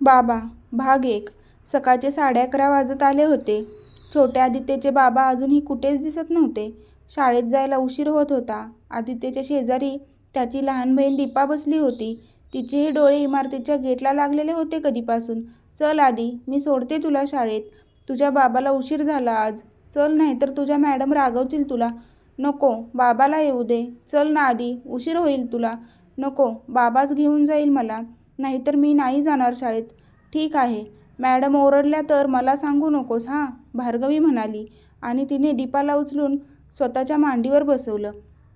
बाबा भाग एक सकाळचे साडे अकरा वाजत आले होते. छोट्या आदित्यचे बाबा अजूनही कुठेच दिसत नव्हते. शाळेत जायला उशीर होत होता. आदित्यच्या शेजारी त्याची लहान बहीण दीपा बसली होती. तिचेही डोळे इमारतीच्या गेटला लागलेले होते कधीपासून. चल आधी मी सोडते तुला शाळेत. तुझ्या बाबाला उशीर झाला आज. चल नाहीतर तुझ्या मॅडम रागवतील तुला. नको, बाबाला येऊ दे. चल ना आधी उशीर होईल तुला. नको, बाबाच घेऊन जाईल मला. नाहीतर मी नाही जाणार शाळेत. ठीक आहे. मॅडम ओरडल्या तर मला सांगू नकोस हां, भार्गवी म्हणाली आणि तिने दीपाला उचलून स्वतःच्या मांडीवर बसवलं.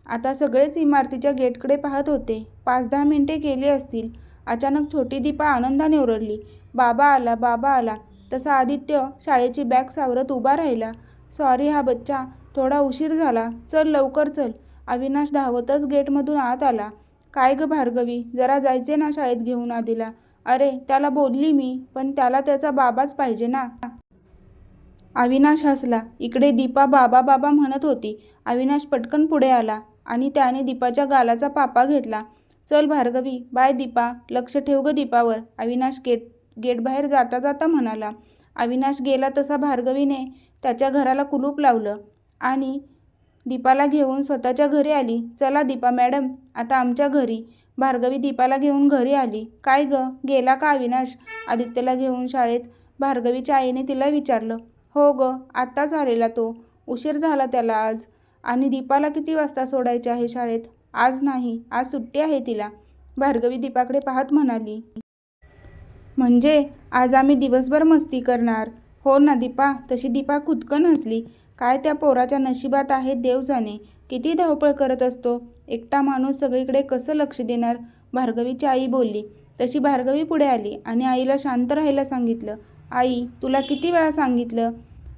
आता सगळेच इमारतीच्या गेटकडे पाहत होते. पाच-दहा मिनिटे गेली असतील. अचानक छोटी दीपा आनंदाने ओरडली, बाबा आला, बाबा आला. तसा आदित्य शाळेची बॅग सावरत उभा राहिला. सॉरी हा बच्चा, थोडा उशीर झाला. चल लवकर चल. अविनाश धावतच गेटमधून आत आला. काय गं भार्गवी, जरा जायचे ना शाळेत घेऊन आदिला अरे, त्याला बोलली मी, पण त्याला त्याचा बाबाच पाहिजे ना. अविनाश हसला. इकडे दीपा बाबा बाबा म्हणत होती. अविनाश पटकन पुढे आला आणि त्याने दीपाच्या गालाचा पापा घेतला. चल भार्गवी, बाय दीपा. लक्ष ठेव गं दीपावर, अविनाश गेट गेटबाहेर जाता जाता म्हणाला. अविनाश गेला तसा भार्गवीने त्याच्या घराला कुलूप लावलं आणि दीपाला घेऊन स्वतःच्या घरी आली. चला दीपा मॅडम, आता आमच्या घरी. भार्गवी दीपाला घेऊन घरी आली. काय गं, गेला का अविनाश आदित्यला घेऊन शाळेत? भार्गवीच्या आईने तिला विचारलं. हो गं, आत्ताच आलेला तो. उशीर झाला त्याला आज. आणि दीपाला किती वाजता सोडायचे आहे शाळेत? आज नाही, आज सुट्टी आहे तिला. भार्गवी दीपाकडे पाहत म्हणाली. म्हणजे आज आम्ही दिवसभर मस्ती करणार. हो ना दीपा. तशी दीपा खुदकन हसली. काय त्या पोराच्या नशिबात आहे देव जाणे. किती धावपळ करत असतो. एकटा माणूस सगळीकडे कसं लक्ष देणार? भार्गवीची आई बोलली. तशी भार्गवी पुढे आली आणि आईला शांत राहायला सांगितलं. आई, तुला किती वेळा सांगितलं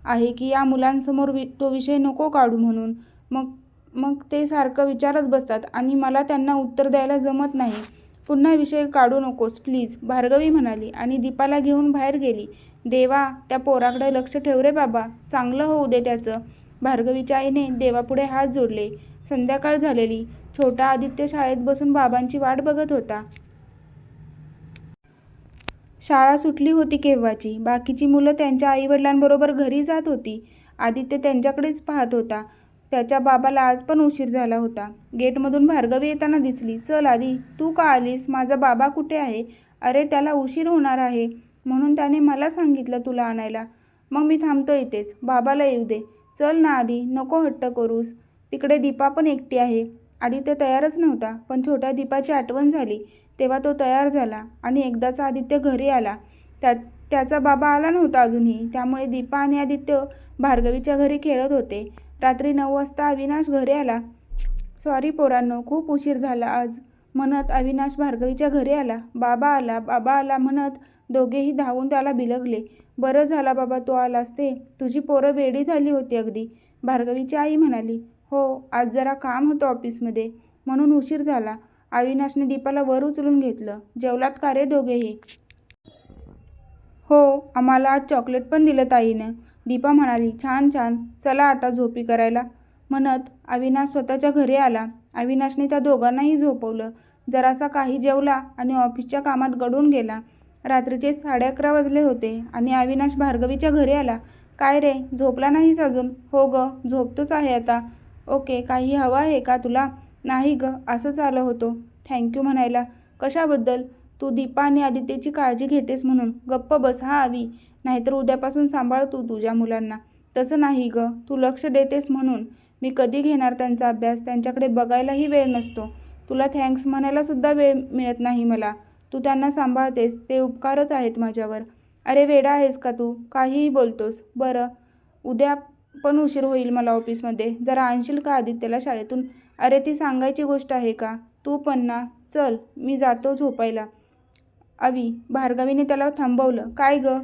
आहे की या मुलांसमोर वि तो विषय नको काढू म्हणून. मग मग ते सारखं विचारत बसतात आणि मला त्यांना उत्तर द्यायला जमत नाही. पुन्हा विषय काढू नकोस प्लीज, भार्गवी म्हणाली आणि दीपाला घेऊन बाहेर गेली. देवा, त्या पोराकडे लक्ष ठेव रे बाबा. चांगलं होऊ दे त्याचं. भार्गवीच्या आईने देवापुढे हात जोडले. संध्याकाळ झालेली. छोटा आदित्य शाळेत बसून बाबांची वाट बघत होता. शाळा सुटली होती केव्हाची. बाकीची मुलं त्यांच्या आईवडिलांबरोबर घरी जात होती. आदित्य त्यांच्याकडेच पाहत होता. त्याच्या बाबाला आज पण उशीर झाला होता. गेटमधून भार्गवी येताना दिसली. चल आधी तू का आलीस? माझा बाबा कुठे आहे? अरे, त्याला उशीर होणार आहे म्हणून त्याने मला सांगितलं तुला आणायला. मग मी थांबतो इथेच. बाबाला येऊ दे. चल ना आधी नको हट्ट करूस. तिकडे दीपा पण एकटी आहे. आदित्य तयारच नव्हता, पण छोट्या दीपाची आठवण झाली तेव्हा तो तयार झाला आणि एकदाचा आदित्य घरी आला. त्या त्याचा बाबा आला नव्हता अजूनही. त्यामुळे दीपा आणि आदित्य भार्गवीच्या घरी खेळत होते. रात्री नऊ वाजता अविनाश घरी आला. सॉरी पोरांनो, खूप उशीर झाला आज, म्हणत अविनाश भार्गवीच्या घरी आला. बाबा आला, बाबा आला म्हणत दोघेही धावून त्याला बिलगले. बरं झाला बाबा तू आलास ते. तुझी पोरं वेडी झाली होती अगदी. भार्गवीची आई म्हणाली. हो, आज जरा काम होतं ऑफिसमध्ये, म्हणून उशीर झाला. अविनाशने दीपाला वर उचलून घेतलं. जेवलात का रे दोघेही? हो, आम्हाला आज चॉकलेट पण दिलं ताईनं. दीपा म्हणाली. छान छान. चला आता झोपी करायला, म्हणत अविनाश स्वतःच्या घरी आला. अविनाशने त्या दोघांनाही झोपवलं. जरासा काही जेवला आणि ऑफिसच्या कामात गडून गेला. रात्रीचे साडे अकरा वाजले होते आणि अविनाश भार्गवीच्या घरी आला. काय रे, झोपला नाहीस अजून? हो गं, झोपतोच आहे आता. ओके, काही हवं आहे का तुला? नाही गं, असंच आलं होतो थँक्यू म्हणायला. कशाबद्दल? तू दीपा आणि आदित्यची काळजी घेतेस म्हणून. गप्प बस हा आवी नाहीतर उद्यापासून सांभाळ तू तुझ्या मुलांना. तसं नाही गं, तू लक्ष देतेस म्हणून. मी कधी घेणार त्यांचा अभ्यास? त्यांच्याकडे बघायलाही वेळ नसतो. तुला थँक्स म्हणायला सुद्धा वेळ मिळत नाही मला. तू त्यांना सांभाळतेस ते उपकारच आहेत माझ्यावर. अरे वेडा आहेस का तू? काहीही बोलतोस. बरं, उद्या पण उशीर होईल मला ऑफिसमध्ये. जरा आणशील का आदित्यला शाळेतून? अरे ती सांगायची गोष्ट आहे का? तू पण ना. चल, मी जातो झोपायला. अवी भार्गवीने त्याला थांबवलं. काय गं,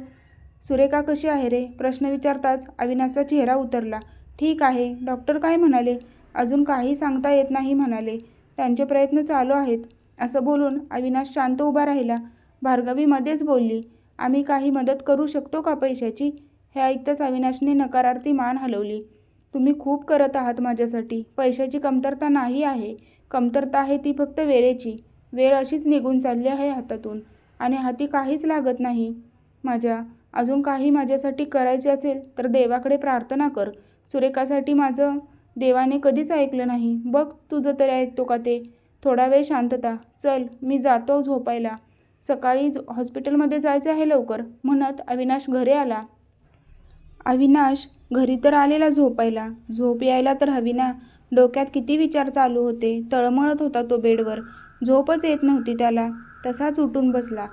सुरेखा कशी आहे रे? प्रश्न विचारताच अविनाशचा चेहरा उतरला. ठीक आहे. डॉक्टर काय म्हणाले? अजून काही सांगता येत नाही म्हणाले. त्यांचे प्रयत्न चालू आहेत. असं बोलून अविनाश शांत उभा राहिला. भार्गवी मध्येच बोलली. आम्ही काही मदत करू शकतो का पैशाची? हे ऐकताच अविनाशने नकारार्थी मान हलवली. तुम्ही खूप करत आहात माझ्यासाठी. पैशाची कमतरता नाही आहे. कमतरता आहे ती फक्त वेळेची. वेळ अशीच निघून चालली आहे हातातून. आणि हाती काहीच लागत नाही माझ्या अजून काही माझ्यासाठी करायचे असेल तर देवाकडे प्रार्थना कर सुरेखासाठी माझं देवाने कधीच ऐकलं नाही. बघ तुझं तरी ऐकतो का ते? थोडा वेळ शांतता. चल मी जातो झोपायला. सकाळी हॉस्पिटलमध्ये जायचं आहे लवकर म्हणत अविनाश घरी आला. अविनाश घरी तर आलेला झोपायला. झोप यायला तर हवी ना. डोक्यात किती विचार चालू होते. तळमळत होता तो बेडवर. झोपच येत नव्हती त्याला. तसाच उठून बसला.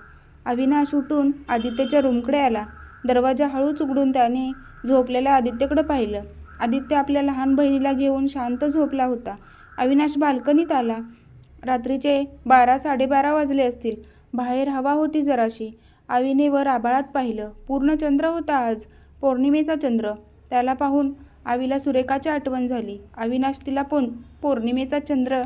अविनाश उठून आदित्यच्या रूमकडे आला. दरवाजा हळूच उघडून त्याने झोपलेल्या आदित्यकडं पाहिलं. आदित्य आपल्या लहान बहिणीला घेऊन शांत झोपला होता. अविनाश बाल्कनीत आला. रात्रीचे बारा साडेबारा वाजले असतील. बाहेर हवा होती जराशी. आवीने वर आबाळात पाहिलं. पूर्ण चंद्र होता आज. पौर्णिमेचा चंद्र. त्याला पाहून आवीला सुरेखाची आठवण झाली. अविनाश तिला पोन पौर्णिमेचा चंद्र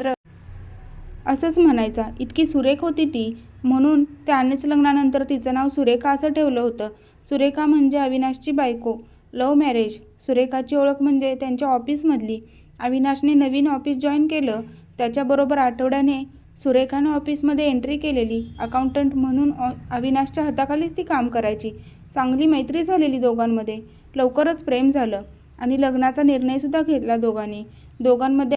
असंच म्हणायचा इतकी सुरेख होती ती. म्हणून त्यानेच लग्नानंतर तिचं नाव सुरेखा असं ठेवलं होतं. सुरेखा म्हणजे अविनाशची बायको. Love marriage. सुरेखाची ओळख म्हणजे त्यांच्या ऑफिसमधली. अविनाशने नवीन ऑफिस जॉईन केलं. त्याच्याबरोबर आठवड्याने सुरेखानं ऑफिसमध्ये एंट्री केलेली. अकाउंटंट म्हणून ऑ- अविनाशच्या हाताखालीच ती काम करायची. चांगली मैत्री झालेली दोघांमध्ये. लवकरच प्रेम झालं आणि लग्नाचा निर्णयसुद्धा घेतला दोघांनी. दोघांमध्ये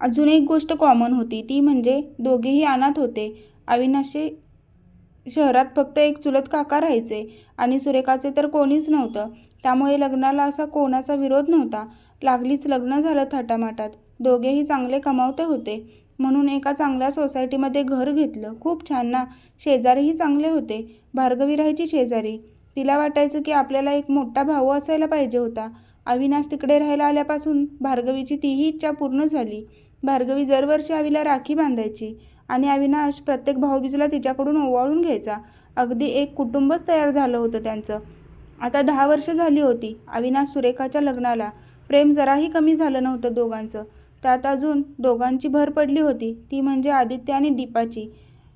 अजून एक गोष्ट कॉमन होती. ती म्हणजे दोघेही अनाथ होते. अविनाशचे शहरात फक्त एक चुलत काका राहायचे आणि सुरेखाचे तर कोणीच नव्हतं. त्यामुळे लग्नाला असा कोणाचा विरोध नव्हता. लागलीच लग्न झालं थाटामाटात. दोघेही चांगले कमावते होते. म्हणून एका चांगल्या सोसायटीमध्ये घर घेतलं. खूप छान ना. शेजारीही चांगले होते. भार्गवी राहायची शेजारी. तिला वाटायचं की आपल्याला एक मोठा भाऊ असायला पाहिजे होता. अविनाश तिकडे राहायला आल्यापासून भार्गवीची तीही इच्छा पूर्ण झाली. भार्गवी दरवर्षी आवीला राखी बांधायची आणि अविनाश प्रत्येक भाऊबीजला तिच्याकडून ओवाळून घ्यायचा. अगदी एक कुटुंबच तयार झालं होतं त्यांचं. आता दहा वर्ष झाली होती अविनाश सुरेखाच्या लग्नाला. प्रेम जराही कमी झालं नव्हतं दोघांचं. त्यात अजून दोघांची भर पडली होती ती म्हणजे आदित्य आणि दीपाची.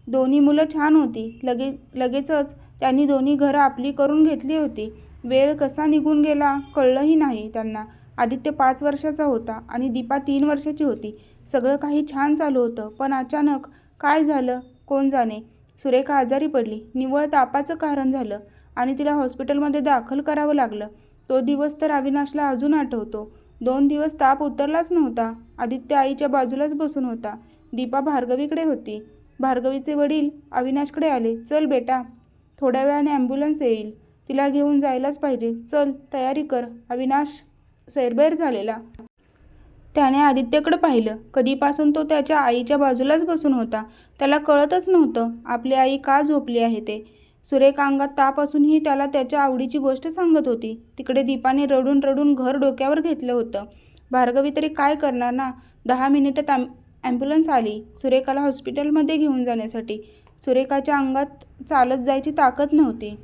दोन्ही मुलं छान होती. लगे लगेचच त्यांनी दोन्ही घरं आपली करून घेतली होती. वेळ कसा निघून गेला कळलंही नाही त्यांना. आदित्य पाच वर्षाचा होता आणि दीपा तीन वर्षाची होती. सगळं काही छान चालू होतं पण अचानक काय झालं कोण जाणे? सुरेखा आजारी पडली. निव्वळ तापाचं कारण झालं. आणि तिला हॉस्पिटलमध्ये दाखल करावं लागलं. तो दिवस तर अविनाशला अजून आठवतो. दोन दिवस ताप उतरलाच नव्हता. आदित्य आईच्या बाजूलाच बसून होता. दीपा भार्गवीकडे होती. भार्गवीचे वडील अविनाशकडे आले. चल बेटा थोड्या वेळाने ॲम्ब्युलन्स येईल. तिला घेऊन जायलाच पाहिजे. चल तयारी कर. अविनाश सैरबैर झालेला. त्याने आदित्यकडे पाहिलं. कधीपासून तो त्याच्या आईच्या बाजूलाच बसून होता. त्याला कळतच नव्हतं. आपली आई का झोपली आहे ते? सुरेख अंगात ताप असूनही त्याला त्याच्या आवडीची गोष्ट सांगत होती. तिकडे दीपाने रडून रडून घर डोक्यावर घेतलं होतं. भार्गवी तरी काय करणार ना? दहा मिनिटात ॲम ॲम्ब्युलन्स आली. सुरेखाला हॉस्पिटलमध्ये घेऊन जाण्यासाठी. सुरेखाच्या अंगात चालत जायची ताकद नव्हती.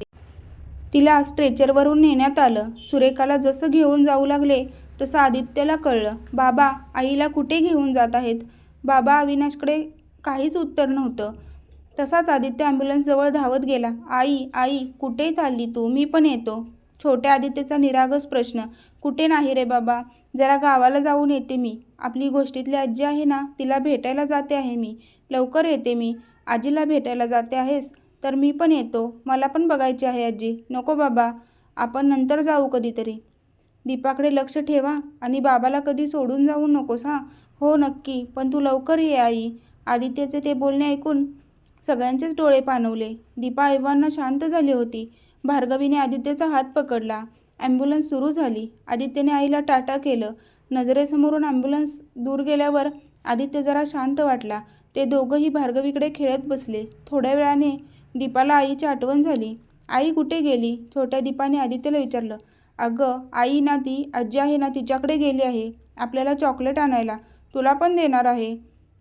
तिला स्ट्रेचरवरून नेण्यात आलं. सुरेखाला जसं घेऊन जाऊ लागले तसं आदित्यला कळलं. बाबा आईला कुठे घेऊन जात आहेत? बाबा अविनाशकडे काहीच उत्तर नव्हतं. तसाच आदित्य ॲम्ब्युलन्सजवळ धावत गेला. आई आई कुठे चालली तू? मी पण येतो. छोट्या आदित्यचा निरागस प्रश्न. कुठे नाही रे बाबा? जरा गावाला जाऊन येते मी. आपली गोष्टीतली आजी आहे ना तिला भेटायला जाते आहे मी. लवकर येते मी. आजीला भेटायला जाते आहेस तर मी पण येतो. मला पण बघायची आहे आजी. नको बाबा आपण नंतर जाऊ कधीतरी. दीपाकडे लक्ष ठेवा आणि बाबाला कधी सोडून जाऊ नकोस हां? हो नक्की. पण तू लवकर ये आई. आदित्यचे ते बोलणे ऐकून सगळ्यांचेच डोळे पाणवले दीपा एव्हांना शांत झाली होती. भार्गवीने आदित्यचा हात पकडला. ॲम्ब्युलन्स सुरू झाली. आदित्यने आईला टाटा केलं. नजरेसमोरून ॲम्ब्युलन्स दूर गेल्यावर आदित्य जरा शांत वाटला. ते दोघंही भार्गवीकडे खेळत बसले. थोड्या वेळाने दीपाला आईची आठवण झाली. आई कुठे गेली? छोट्या दीपाने आदित्यला विचारलं. अगं आई ना ती आजी आहे ना तिच्याकडे गेली आहे. आपल्याला चॉकलेट आणायला. तुला पण देणार आहे.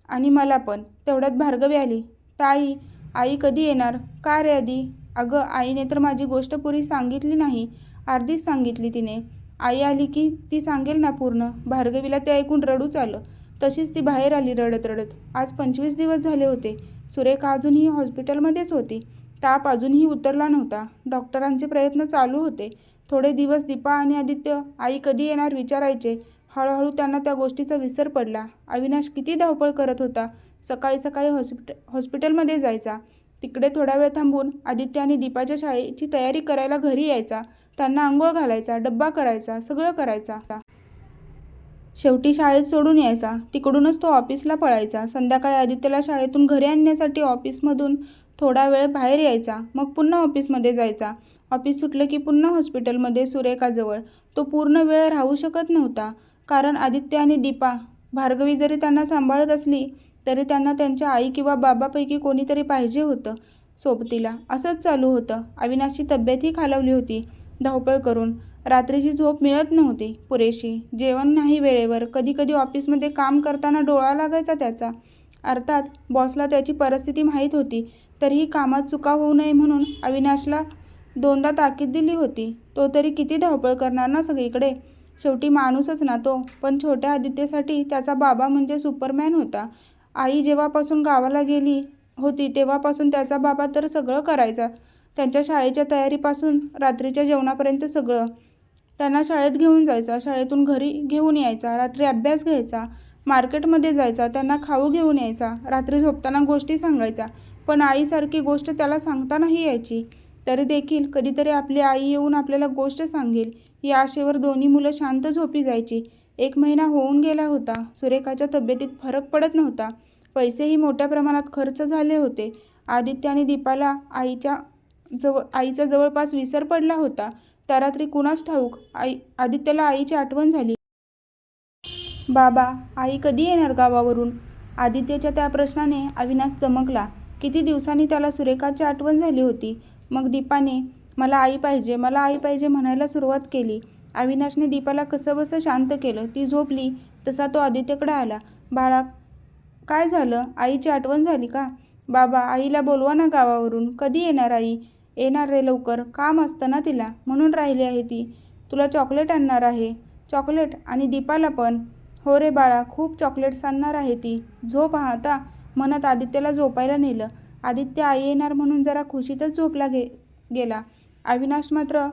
आणि मला पण. तेवढ्यात भार्गवी आली. ताई आई कधी येणार? का रे आधी? अगं आईने तर माझी गोष्ट पुरी सांगितली नाही. अर्धीच सांगितली तिने. आई आली की ती सांगेल ना पूर्ण. भार्गवीला ते ऐकून रडूच आलं. तशीच ती बाहेर आली रडत रडत. आज पंचवीस दिवस झाले होते. सुरेखा अजूनही हॉस्पिटलमध्येच होती. ताप अजूनही उतरला नव्हता. डॉक्टरांचे प्रयत्न चालू होते. थोडे दिवस दीपा आणि आदित्य आई कधी येणार? विचारायचे. हळूहळू त्यांना त्या गोष्टीचा विसर पडला. अविनाश किती धावपळ करत होता. सकाळी सकाळी हॉस्पिट हॉस्पिटलमध्ये जायचा. तिकडे थोडा वेळ थांबून आदित्य आणि दीपाच्या शाळेची तयारी करायला घरी यायचा. त्यांना आंघोळ घालायचा डब्बा करायचा सगळं करायचा. शेवटी शाळेत सोडून यायचा. तिकडूनच तो ऑफिसला पळायचा. संध्याकाळी आदित्यला शाळेतून घरी आणण्यासाठी ऑफिसमधून थोडा वेळ बाहेर यायचा. मग पुन्हा ऑफिसमध्ये जायचा. ऑफिस सुटलं की पुन्हा हॉस्पिटलमध्ये सुरेखाजवळ. तो पूर्ण वेळ राहू शकत नव्हता. कारण आदित्य आणि दीपा भार्गवी जरी त्यांना सांभाळत असली तरी त्यांना त्यांच्या आई किंवा बाबापैकी कोणीतरी पाहिजे होतं सोबतीला. असंच चालू होतं. अविनाशची तब्येतही खालावली होती धावपळ करून. रात्रीची झोप मिळत नव्हती पुरेशी. जेवण नाही वेळेवर. कधीकधी ऑफिसमध्ये काम करताना डोळा लागायचा त्याचा. अर्थात बॉसला त्याची परिस्थिती माहीत होती तरीही कामात चुका होऊ नये म्हणून अविनाशला दोनदा ताकीद दिली होती. तो तरी किती धावपळ करणार ना सगळीकडे? शेवटी माणूसच ना तो. पण छोट्या आदित्यसाठी त्याचा बाबा म्हणजे सुपरमॅन होता. आई जेव्हापासून गावाला गेली होती तेव्हापासून त्याचा बाबा तर सगळं करायचा. त्यांच्या शाळेच्या तयारीपासून रात्रीच्या जेवणापर्यंत सगळं. त्यांना शाळेत घेऊन जायचा शाळेतून घरी घेऊन यायचा रात्री अभ्यास घ्यायचा मार्केटमध्ये जायचा त्यांना खाऊ घेऊन यायचा रात्री झोपताना गोष्टी सांगायचा पण आईसारखी गोष्ट त्याला सांगता नाही यायची. तरी देखील कधीतरी आपली आई येऊन आपल्याला गोष्ट सांगेल. या आशेवर दोन्ही मुलं शांत झोपी जायची. एक महिना होऊन गेला होता. सुरेखाच्या तब्येतीत फरक पडत नव्हता. पैसेही मोठ्या प्रमाणात खर्च झाले होते. आदित्य आणि दीपाला आईच्या जवळ आईचा जवळपास विसर पडला होता. त्या रात्री कुणास ठाऊक आई आदित्यला आईची आठवण झाली. बाबा आई कधी येणार गावावरून? आदित्यच्या त्या प्रश्नाने अविनाश चमकला. किती दिवसांनी त्याला सुरेखाची आठवण झाली होती? मग दीपाने मला आई पाहिजे मला आई पाहिजे म्हणायला सुरुवात केली. अविनाशने दीपाला कसंबसं शांत केलं. ती झोपली तसा तो आदित्यकडे आला. बाळा काय झालं? आईची आठवण झाली का? बाबा आईला बोलवा ना गावावरून. कधी येणार आई? येणार रे लवकर. काम असतं ना तिला. म्हणून राहिली आहे ती. तुला चॉकलेट आणणार आहे. चॉकलेट? आणि दीपाला पण? हो रे बाळा खूप चॉकलेट्स आणणार आहे ती. झोप हा आता. म्हणत आदित्यला झोपायला नेलं. आदित्य आई येणार म्हणून जरा खुशीतच झोपला गे गेला. अविनाश मात्र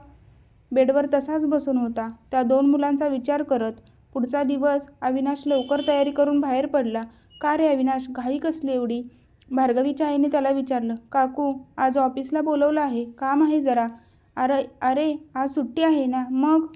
बेडवर तसाच बसून होता. त्या दोन मुलांचा विचार करत पुढचा दिवस अविनाश लवकर तयारी करून बाहेर पडला. का रे अविनाश घाई कसली एवढी? भार्गवीच्या आईने त्याला विचारलं. काकू आज ऑफिसला बोलवलं आहे. काम आहे जरा. अरे अरे आज सुट्टी आहे ना मग?